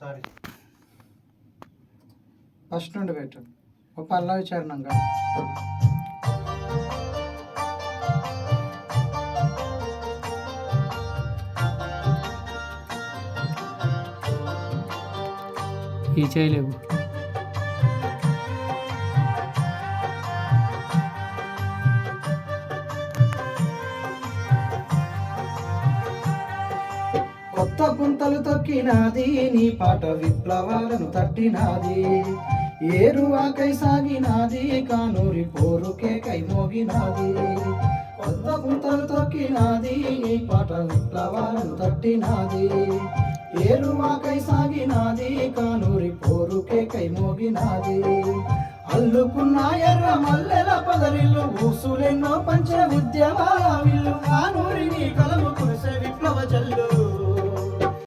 Sorry first నుండి పెట్టు ఒక పల్లవి చరణంగా ఈ చేయలేవు. కొత్త గుంతలు తొక్కినాది నీ పాట విప్లవాలను తట్టినాది. ఏరువాకై సాగినాది కానూరి పోరుకే కై మోగినాది. కొత్త గుంతలు తొక్కినాది నీ పాట విప్లవాలను తట్టినాది. ఏరువాకై సాగినాది కానూరి పోరుకే కై మోగినాది. అల్లుకున్న ఎర్ర మల్లెల పదరిల్లు ఊసులెన్నో పంచ ఉద్యమాల విల్లు కానూరిని